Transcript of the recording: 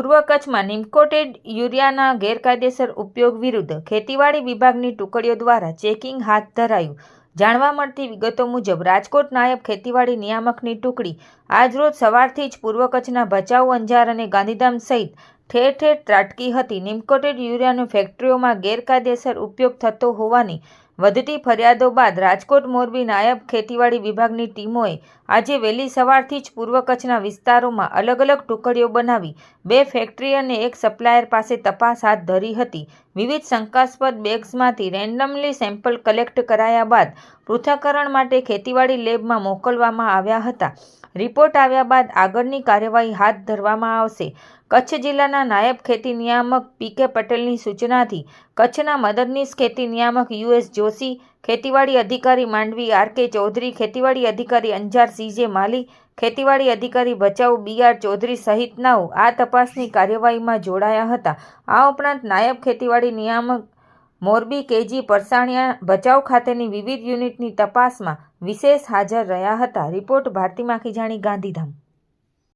પૂર્વ કચ્છમાં નિમકોટેડ યુરિયાના ગેરકાયદેસર ઉપયોગ વિરુદ્ધ ખેતીવાડી વિભાગની ટુકડીઓ દ્વારા ચેકિંગ હાથ ધરાયું. જાણવા મળતી વિગતો મુજબ, રાજકોટ નાયબ ખેતીવાડી નિયામકની ટુકડી આજરોજ સવારથી જ પૂર્વ કચ્છના ભચાઉ અંજાર અને ગાંધીધામ સહિત ઠેર ઠેર ત્રાટકી હતી. નિમકોટેડ યુરિયાનો ફેક્ટરીઓમાં ગેરકાયદેસર ઉપયોગ થતો હોવાની વધતી ફરિયાદો બાદ રાજકોટ મોરબી નાયબ ખેતીવાડી વિભાગની ટીમોએ આજે વહેલી સવારથી જ પૂર્વ કચ્છના વિસ્તારોમાં અલગ અલગ ટુકડીઓ બનાવી બે ફેક્ટરી અને એક સપ્લાયર પાસે તપાસ હાથ ધરી હતી. વિવિધ શંકાસ્પદ બેગ્સમાંથી રેન્ડમલી સેમ્પલ કલેક્ટ કરાયા બાદ પૃથ્થકરણ માટે ખેતીવાડી લેબમાં મોકલવામાં આવ્યા હતા. રિપોર્ટ આવ્યા બાદ આગળની કાર્યવાહી હાથ ધરવામાં આવશે. કચ્છ જિલ્લાના નાયબ ખેતી નિયામક પી કે પટેલની સૂચનાથી કચ્છના મદદનીશ ખેતી નિયામક યુ એસ જોશી, ખેતીવાડી અધિકારી માંડવી આર કે ચૌધરી, ખેતીવાડી અધિકારી અંજાર સીજે માલી, ખેતીવાડી અધિકારી ભચાઉ બી આર ચૌધરી સહિતનાઓ આ તપાસની કાર્યવાહીમાં જોડાયા હતા. આ ઉપરાંત નાયબ ખેતીવાડી નિયામક મોરબી કેજી પરસાણિયા ભચાઉ ખાતેની વિવિધ યુનિટની તપાસમાં વિશેષ હાજર રહ્યા હતા. રિપોર્ટ ભારતી માખીજાણી ગાંધીધામ.